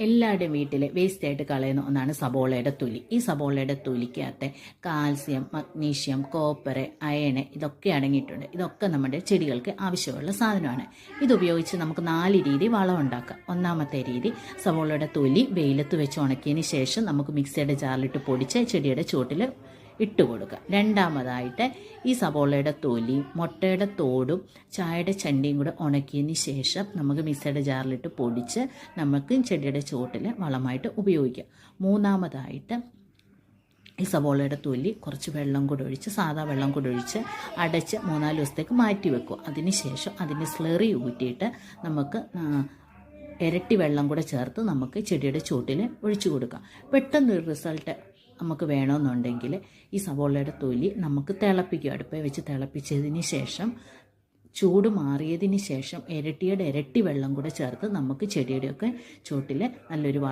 എല്ലാവരുടെയും വീട്ടിൽ വേസ്റ്റ് ആയിട്ട് കളയുന്ന ഒന്നാണ് സബോളയുടെ തൊലി. ഈ സബോളയുടെ തൊലിക്കകത്ത് കാൽസ്യം മഗ്നീഷ്യം കോപ്പർ അയണ് ഇതൊക്കെ അടങ്ങിയിട്ടുണ്ട്. ഇതൊക്കെ നമ്മുടെ ചെടികൾക്ക് ആവശ്യമുള്ള സാധനമാണ്. ഇതുപയോഗിച്ച് നമുക്ക് നാല് രീതി വളം ഉണ്ടാക്കാം. ഒന്നാമത്തെ രീതി സബോളയുടെ തൊലി വെയിലത്ത് വെച്ച് ഉണക്കിയതിന് ശേഷം നമുക്ക് മിക്സിയുടെ ജാറിലിട്ട് പൊടിച്ച് ചെടിയുടെ ചുവട്ടിൽ ഇട്ട് കൊടുക്കുക രണ്ടാമതായിട്ട് ഈ സബോളയുടെ തൊലി മുട്ടയുടെ തോടും ചായയുടെ ചണ്ടിയും കൂടെ ഉണക്കിയതിന് ശേഷം നമുക്ക് മിക്സിയുടെ ജാറിലിട്ട് പൊടിച്ച് നമുക്ക് ചെടിയുടെ ചുവട്ടിൽ വളമായിട്ട് ഉപയോഗിക്കാം. മൂന്നാമതായിട്ട് ഈ സവോളയുടെ തൊലി കുറച്ച് വെള്ളം കൂടെ ഒഴിച്ച് സാധാ വെള്ളം കൂടെ ഒഴിച്ച് അടച്ച് മൂന്നാൽ ദിവസത്തേക്ക് മാറ്റി വെക്കും അതിനുശേഷം അതിന്റെ സ്ലെറി ഊറ്റിയിട്ട് നമുക്ക് ഇരട്ടി വെള്ളം കൂടെ ചേർത്ത് നമുക്ക് ചെടിയുടെ ചുവട്ടിൽ ഒഴിച്ചു കൊടുക്കാം. പെട്ടെന്ന് റിസൾട്ട് നമുക്ക് വേണമെന്നുണ്ടെങ്കിൽ ഈ സവോളയുടെ തൊലി നമുക്ക് തിളപ്പിക്കും. അടുപ്പേ വെച്ച് തിളപ്പിച്ചതിന് ശേഷം ചൂട് മാറിയതിന് ശേഷം ഇരട്ടിയുടെ ഇരട്ടി വെള്ളം കൂടെ ചേർത്ത് നമുക്ക് ചെടിയുടെയൊക്കെ ചുവട്ടിൽ നല്ലൊരു